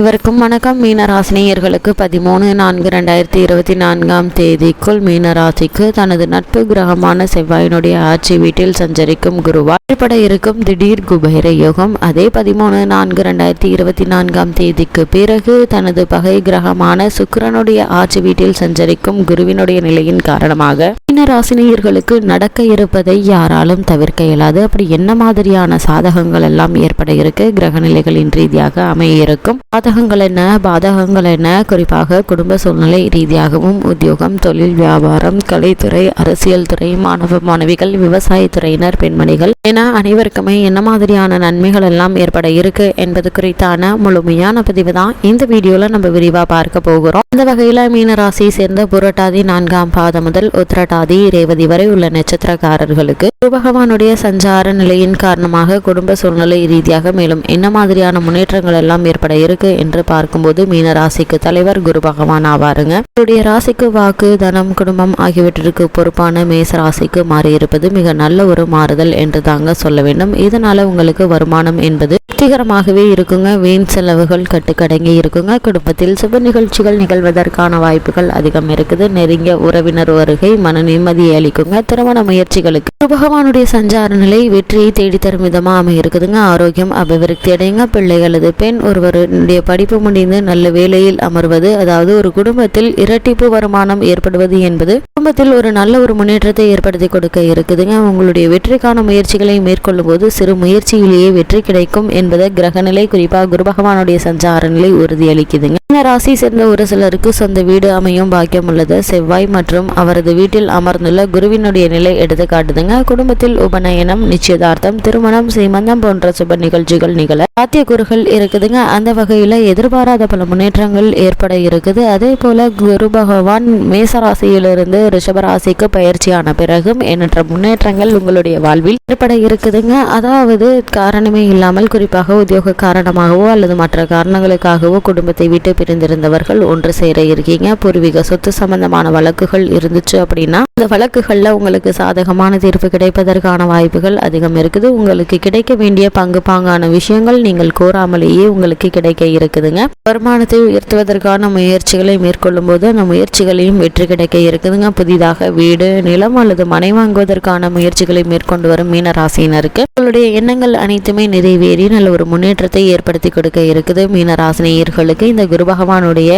இவருக்கும் வணக்கம். மீனராசினியர்களுக்கு பதிமூணு நான்கு ரெண்டாயிரத்தி இருபத்தி நான்காம் தேதிக்குள் மீனராசிக்கு தனது நட்பு கிரகமான செவ்வாயினுடைய ஆட்சி வீட்டில் சஞ்சரிக்கும் குருவால் ஏற்பட இருக்கும் திடீர் குபேர யோகம். அதே பதிமூணு நான்கு ரெண்டாயிரத்தி இருபத்தி நான்காம் தேதிக்கு பிறகு தனது பகை கிரகமான சுக்கரனுடைய ஆட்சி வீட்டில் சஞ்சரிக்கும் குருவினுடைய நிலையின் காரணமாக மீனராசினியர்களுக்கு நடக்க இருப்பதை யாராலும் தவிர்க்க இயலாது. அப்படி என்ன மாதிரியான சாதகங்கள் எல்லாம் ஏற்பட இருக்கு? கிரக நிலைகளின் ரீதியாக அமைய இருக்கும். சாதகங்கள் என்ன பாதகங்கள் என்ன குறிப்பாக குடும்ப சூழ்நிலை ரீதியாகவும் உத்தியோகம் தொழில் வியாபாரம் கலைத்துறை அரசியல் துறை மாணவ மாணவிகள் விவசாயத்துறையினர் பெண்மணிகள். என அனைவருக்குமே என்ன மாதிரியான நன்மைகள் எல்லாம் ஏற்பட இருக்கு என்பது குறித்தான முழுமையான பதிவு தான் இந்த வீடியோல நம்ம விரிவா பார்க்க போகிறோம். இந்த வகையில மீன ராசியை சேர்ந்த புரட்டாதி நான்காம் பாதம் முதல் உத்திரட்டாதி ரேவதி வரை உள்ள நட்சத்திரக்காரர்களுக்கு பகவானுடைய சஞ்சார நிலையின் காரணமாக குடும்ப சூழ்நிலை ரீதியாக மேலும் என்ன மாதிரியான முன்னேற்றங்கள் எல்லாம் ஏற்பட இருக்கு என்று பார்க்கும்போது மீன ராசிக்கு தலைவர் குரு பகவான் ஆவாருங்க. இவருடைய ராசிக்கு வாக்கு தனம் குடும்பம் ஆகியவற்றிற்கு பொறுப்பான மேச ராசிக்கு மாறியிருப்பது மிக நல்ல ஒரு மாறுதல் என்று தாங்க சொல்ல வேண்டும். இதனால உங்களுக்கு வருமானம் என்பது திருப்திகரமாகவே இருக்குங்க. வீண் செலவுகள் கட்டுக்கடங்கி இருக்குங்க. குடும்பத்தில் சுப நிகழ்ச்சிகள் நிகழ்வதற்கான வாய்ப்புகள் அதிகம் இருக்குது. நெருங்கிய உறவினர் வருகை மன நிம்மதியை அளிக்குங்க. திருமண முயற்சிகளுக்கு பகவானுடைய சஞ்சார நிலை வெற்றியை தேடித்தரும் விதமாக அமைய இருக்குதுங்க ஆரோக்கியம் அபிவிருத்தி அடையுங்க. பிள்ளைகளது பெண் ஒருவருடைய படிப்பு முடிந்து நல்ல வேலையில் அமர்வது அதாவது ஒரு குடும்பத்தில் இரட்டிப்பு வருமானம் ஏற்படுவது என்பது குடும்பத்தில் ஒரு நல்ல ஒரு முன்னேற்றத்தை ஏற்படுத்தி கொடுக்க இருக்குதுங்க. உங்களுடைய வெற்றிக்கான முயற்சிகளை மேற்கொள்ளும் போது சிறு முயற்சியிலேயே வெற்றி கிடைக்கும் என்பதை கிரகநிலை குறிப்பாக குரு பகவானுடைய சஞ்சார நிலை உறுதியளிக்குதுங்க. இந்த ராசி சேர்ந்த ஒரு சிலருக்கு சொந்த வீடு அமையும் பாக்கியம் உள்ளது. செவ்வாய் மற்றும் அவரது வீட்டில் அமர்ந்துள்ள குருவினுடைய நிலை எடுத்து காட்டுதுங்க. குடும்பத்தில் உபநயனம் நிச்சயதார்த்தம் திருமணம் சீமந்தம் போன்ற சுப நிகழ்ச்சிகள் நிகழ சாத்தியக்கூறுகள் இருக்குதுங்க. அந்த வகையில் எதிர்பாராத பல முன்னேற்றங்கள் ஏற்பட இருக்குது. அதே போல் குரு பகவான் மேச ராசியிலிருந்து ரிஷபராசிக்கு பயிற்சியான பிறகும் எண்ணற்ற முன்னேற்றங்கள் உங்களுடைய வாழ்வில் ஏற்பட இருக்குதுங்க. அதாவது காரணமே இல்லாமல் குறிப்பாக உத்தியோக காரணமாகவோ அல்லது மற்ற காரணங்களுக்காகவோ குடும்பத்தை விட்டு பிரிந்திருந்தவர்கள் ஒன்று சேர இருக்கீங்க. பூர்வீக சொத்து சம்பந்தமான வழக்குகள் இருந்துச்சு அப்படின்னா அந்த வழக்குகளில் உங்களுக்கு சாதகமான தீர்ப்பு கிடைப்பதற்கான வாய்ப்புகள் அதிகம் இருக்குது. உங்களுக்கு கிடைக்க வேண்டிய பங்கு பாங்கான விஷயங்கள் நீங்கள் கோராமலேயே உங்களுக்கு கிடைக்க இருக்குதுங்க. வருமானத்தை உயர்த்துவதற்கான முயற்சிகளை மேற்கொள்ளும் போது அந்த முயற்சிகளையும் வெற்றி கிடைக்க இருக்குதுங்க. புதிதாக வீடு நிலம் அல்லது மனை வாங்குவதற்கான முயற்சிகளை மேற்கொண்டு வரும் மீனராசினருக்கு உங்களுடைய எண்ணங்கள் அனைத்துமே நிறைவேறி நல்ல ஒரு முன்னேற்றத்தை ஏற்படுத்தி கொடுக்க இருக்குது. மீனராசினியர்களுக்கு இந்த குரு பகவானுடைய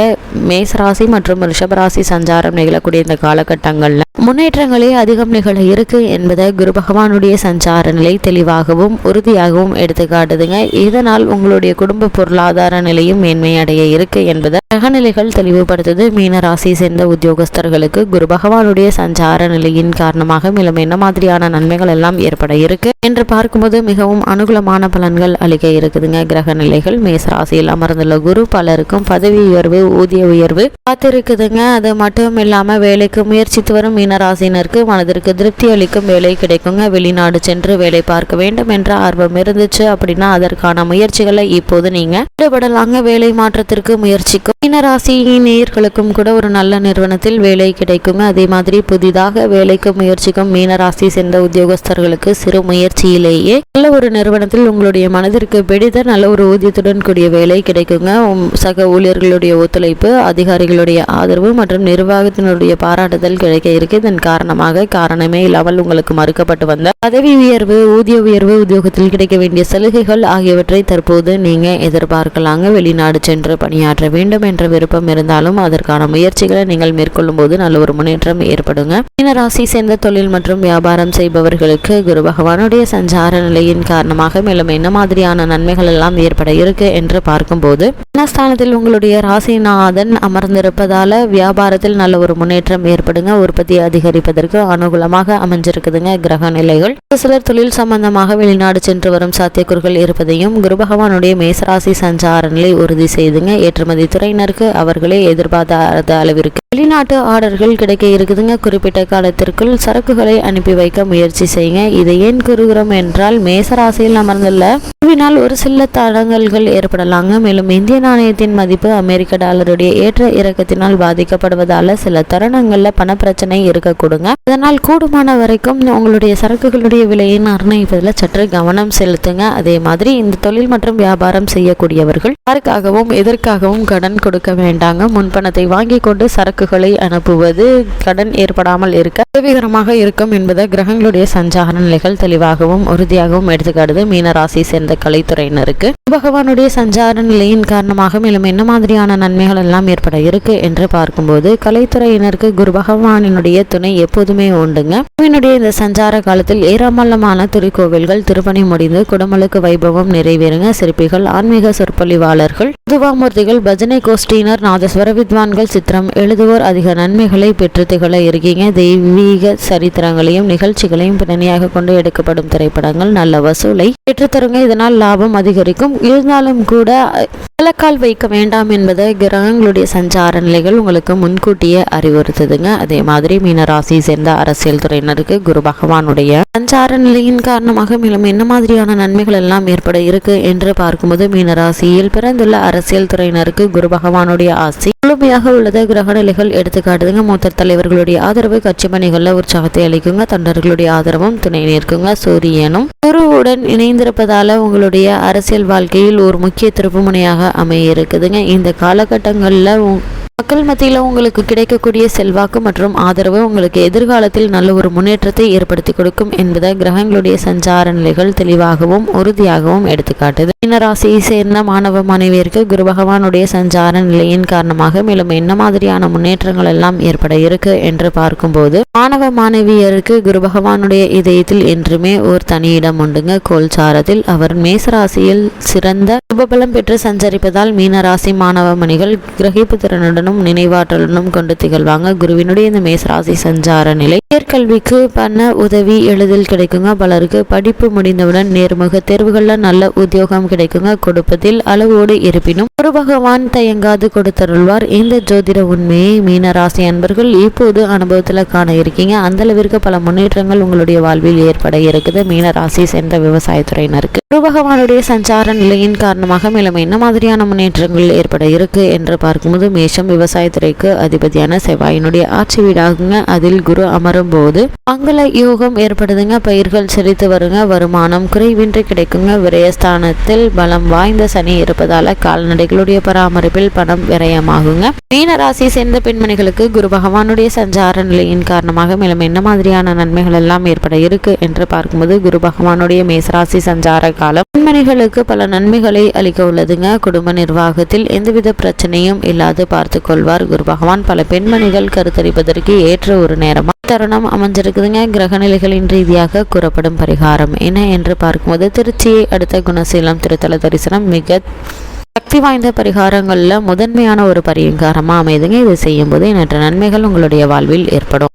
மேசராசி மற்றும் ரிஷபராசி சஞ்சாரம் நிகழக்கூடிய இந்த காலகட்டங்கள்ல முன்னேற்றங்களே அதிகம் நிகழ இருக்கு என்பதை குரு பகவானுடைய சஞ்சார நிலை தெளிவாகவும் உறுதியாகவும் எடுத்துக்காட்டுதுங்க. இதனால் உங்களுடைய குடும்ப பொருளாதார நிலையும் மேன்மையடைய இருக்கு என்பதை கிரகநிலைகள் தெளிவுபடுத்துது மீன ராசி சேர்ந்த உத்தியோகஸ்தர்களுக்கு. குரு பகவானுடைய சஞ்சார நிலையின் காரணமாக மேலும் என்ன மாதிரியான நன்மைகள் எல்லாம் ஏற்பட இருக்கு என்று பார்க்கும்போது மிகவும் அனுகூலமான பலன்கள் அளிக்க இருக்குதுங்க கிரக நிலைகள் மேச ராசியில் அமர்ந்துள்ள குரு பலருக்கும் பதவி உயர்வு ஊதிய உயர்வு காத்திருக்குதுங்க. அது மட்டும் இல்லாம வேலைக்கு முயற்சித்து வரும் மீனராசினருக்கு மனதிற்கு திருப்தி அளிக்கும் வேலை கிடைக்குங்க. வெளிநாடு சென்று வேலை பார்க்க வேண்டும் என்ற ஆர்வம் இருந்துச்சு அப்படின்னா அதற்கான முயற்சிகளை இப்போது நீங்க ஈடுபடலாம். அங்கே வேலை மாற்றத்திற்கு முயற்சிக்கும். மீனராசி நேயர்களுக்கும் கூட ஒரு நல்ல நிறுவனத்தில் வேலை கிடைக்குங்க அதே மாதிரி புதிதாக வேலைக்கு முயற்சிக்கும் மீனராசி சேர்ந்த உத்தியோகஸ்தர்களுக்கு சிறு முயற்சியிலேயே நல்ல ஒரு நிறுவனத்தில் உங்களுடைய மனதிற்கு பிடித்த நல்ல ஒரு ஊதியத்துடன் கூடிய வேலை கிடைக்குங்க. உம் சக ஊழியர்களுடைய ஒத்துழைப்பு அதிகாரிகளுடைய ஆதரவு மற்றும் நிர்வாகத்தினுடைய பாராட்டுதல் கிடைக்க இருக்கு. இதன் காரணமாக காரணமே இல்லாமல் உங்களுக்கு மறுக்கப்பட்டு வந்த பதவி உயர்வு ஊதிய உயர்வு உத்தியோகத்தில் கிடைக்க வேண்டிய சலுகைகள் ஆகியவற்றை தற்போது நீங்க எதிர்பார்க்கலாங்க. வெளிநாடு சென்று பணியாற்ற வேண்டும் என்ற விருப்பம் இருந்தாலும் அதற்கான முயற்சிகளை நீங்கள் மேற்கொள்ளும் போது நல்ல ஒரு முன்னேற்றம் ஏற்படுங்க. மீனராசி சேர்ந்த தொழில் மற்றும் வியாபாரம் செய்பவர்களுக்கு குரு பகவானுடைய சஞ்சார நிலையின் காரணமாக மேலும் என்ன மாதிரியான நன்மைகள் எல்லாம் ஏற்பட இருக்கு என்று பார்க்கும்போது ஸ்தானத்தில் உங்களுடைய ராசிநாதன் அமர்ந்திருப்பதால வியாபாரத்தில் நல்ல ஒரு முன்னேற்றம் ஏற்படுங்க. உற்பத்தி அதிகரிப்பதற்கு அனுகூலமாக அமைஞ்சிருக்குதுங்க கிரக நிலைகள். ஒரு சிலர் தொழில் சம்பந்தமாக வெளிநாடு சென்று வரும் சாத்தியக்கூறுகள் இருப்பதையும் குரு பகவானுடைய மேசராசி சஞ்சார நிலை உறுதி செய்துங்க. ஏற்றுமதி துறையினருக்கு அவர்களே எதிர்பார்த்த அளவிற்கு வெளிநாட்டு ஆர்டர்கள் கிடைக்க இருக்குதுங்க. குறிப்பிட்ட காலத்திற்குள் சரக்குகளை அனுப்பி வைக்க முயற்சி செய்யுங்க. இதை ஏன் கூறுகிறோம் என்றால் மேசராசியில் அமர்ந்துள்ள குழுவினால் ஒரு சில தடங்கல்கள் ஏற்படலாங்க. மேலும் இந்திய நாணயத்தின் மதிப்பு அமெரிக்க டாலருடைய ஏற்ற இறக்கத்தினால் பாதிக்கப்படுவதால சில தருணங்களில் பணப்பிரச்சனை இருக்கக்கூடுங்க. அதனால் கூடுமான வரைக்கும் உங்களுடைய சரக்குகளுடைய விலையை நிர்ணயிப்பதில் சற்று கவனம் செலுத்துங்க. அதே மாதிரி இந்த தொழில் மற்றும் வியாபாரம் செய்யக்கூடியவர்கள் யாருக்காகவும் எதற்காகவும் கடன் கொடுக்க வேண்டாங்க. முன்பணத்தை வாங்கி கொண்டு வாக்குகளை அனுப்புவது கடன் ஏற்படாமல் இருக்க உதவிகரமாக இருக்கும் என்பதை கிரகங்களுடைய சஞ்சார நிலைகள் தெளிவாகவும் உறுதியாகவும் எடுத்துக்காடுது மீன சேர்ந்த கலைத்துறையினருக்கு பகவானுடைய சஞ்சார நிலையின் காரணமாக மேலும் என்ன மாதிரியான நன்மைகள் எல்லாம் ஏற்பட இருக்கு என்று பார்க்கும்போது கலைத்துறையினருக்கு குரு பகவானினுடைய துணை எப்போதுமே உண்டுங்க. குருவினுடைய இந்த சஞ்சார காலத்தில் ஏராளமான திருக்கோவில்கள் திருப்பணி முடிந்து குடமலுக்கு வைபவம் நிறைவேறுங்க. சிற்பிகள் ஆன்மீக சொற்பொழிவாளர்கள் துவாமூர்த்திகள் பஜனை கோஷ்டியினர் நாதஸ்வர வித்வான்கள் சித்திரம் எழுதுவோர் அதிக நன்மைகளை பெற்று திகழ இருக்கீங்க. தெய்வீக சரித்திரங்களையும் நிகழ்ச்சிகளையும் பின்னணியாக கொண்டு எடுக்கப்படும் திரைப்படங்கள் நல்ல வசூலை பெற்றுத்தருங்க இதனால் லாபம் அதிகரிக்கும். இருந்தாலும் கூட விலக்கால் வைக்க வேண்டாம் என்பதை கிரகங்களுடைய சஞ்சார நிலைகள் உங்களுக்கு முன்கூட்டியே அறிவுறுத்துதுங்க. அதே மாதிரி மீனராசியை சேர்ந்த அரசியல் துறையினருக்கு குரு பகவானுடைய சஞ்சார நிலையின் காரணமாக மேலும் என்ன மாதிரியான நன்மைகள் எல்லாம் ஏற்பட இருக்கு என்று பார்க்கும்போது மீனராசியில் பிறந்துள்ள அரசியல் துறையினருக்கு குரு பகவானுடைய ஆசி முழுமையாக உள்ளது. கிரக நிலைகள் எடுத்துக்காட்டுதுங்க. மூத்த தலைவர்களுடைய ஆதரவு கட்சி பணிகளில் உற்சாகத்தை அளிக்குங்க. தொண்டர்களுடைய ஆதரவும் துணை நிற்குங்க. சூரியனும் குருவுடன் இணைந்திருப்பதால உங்களுடைய அரசியல் வாழ்க்கையில் ஒரு முக்கிய திருப்புமுனையாக அமைய இருக்குதுங்க. இந்த காலகட்டங்களில் மக்கள் மத்தியில் உங்களுக்கு கிடைக்கக்கூடிய செல்வாக்கு மற்றும் ஆதரவு உங்களுக்கு எதிர்காலத்தில் நல்ல ஒரு முன்னேற்றத்தை ஏற்படுத்தி கொடுக்கும் என்பதை கிரகங்களுடைய சஞ்சார நிலைகள் தெளிவாகவும் உறுதியாகவும் எடுத்துக்காட்டுது. மீனராசியை சேர்ந்த மாணவ மாணவியருக்கு குரு பகவானுடைய சஞ்சார நிலையின் காரணமாக மேலும் என்ன மாதிரியான முன்னேற்றங்கள் எல்லாம் ஏற்பட இருக்கு என்று பார்க்கும்போது மாணவ மாணவியருக்கு குரு பகவானுடைய இதயத்தில் என்றுமே ஒரு தனி இடம் உண்டுங்க. கோல்சாரத்தில் அவர் மேசராசியில் சிறந்த சுபபலம் பெற்று சஞ்சரிப்பதால் மீனராசி மாணவ மணிகள் கிரகிப்பு திறனுடனும் கொண்டு திகழ்வாங்க. குருவினுடைய இந்த மேசராசி சஞ்சார நிலை உயர்கல்விக்கு பண உதவி எளிதில் கிடைக்குங்க. பலருக்கு படிப்பு முடிந்தவுடன் நேர்முக தேர்வுகளில் நல்ல உத்தியோகம் கிடைக்குங்க. கொடுப்பதில் அளவோடு இருப்பினும் குரு பகவான் தயங்காது கொடுத்தருள்வார். இந்த ஜோதிட உண்மையை மீனராசி அன்பர்கள் இப்போது அனுபவத்தில் காண இருக்கீங்க. அந்த அளவிற்கு பல முன்னேற்றங்கள் உங்களுடைய வாழ்வில் ஏற்பட இருக்குது. மீனராசி சேர்ந்த விவசாயத்துறையினருக்கு குரு பகவானுடைய சஞ்சார நிலையின் காரணமாக மேலும் என்ன மாதிரியான முன்னேற்றங்கள் ஏற்பட இருக்கு என்று பார்க்கும்போது மேஷம் விவசாயத்துறைக்கு அதிபதியான செவ்வாயினுடைய ஆட்சி வீடாகுங்க. அதில் குரு அமரும் போது மங்கள யோகம் ஏற்படுதுங்க பயிர்கள் செழித்து வருங்க வருமானம் குறைவின்றி கிடைக்குங்க. விரயஸ்தானத்தில் பலம் வாய்ந்த சனி இருப்பதால கால்நடைகளுடைய பராமரிப்பில் பணம் விரயமாகுங்க. மீன ராசி சேர்ந்த பெண்மணிகளுக்கு குரு பகவானுடைய சஞ்சார நிலையின் காரணமாக மேலும் என்ன மாதிரியான நன்மைகள் எல்லாம் ஏற்பட இருக்கு என்று பார்க்கும்போது குரு பகவானுடைய மேசராசி சஞ்சார காலம் பெண்மணிகளுக்கு பல நன்மைகளை அளிக்க உள்ளதுங்க. குடும்ப நிர்வாகத்தில் எந்தவித பிரச்சனையும் இல்லாது பார்த்து கொள்வார். குரு பகவான் பல பெண்மணிகள் கருத்தரிப்பதற்கு ஏற்ற ஒரு நேரமா தருணம் அமைஞ்சிருக்குதுங்க. கிரகநிலைகளின் ரீதியாக கூறப்படும் பரிகாரம் என்ன என்று பார்க்கும்போது திருச்சியை அடுத்த குணசீலம் திருத்தல தரிசனம் மிக சக்தி வாய்ந்த பரிகாரங்களில் முதன்மையான ஒரு பரிகாரமாக அமைதுங்க. இது செய்யும்போது எண்ணற்ற நன்மைகள் உங்களுடைய வாழ்வில் ஏற்படும்.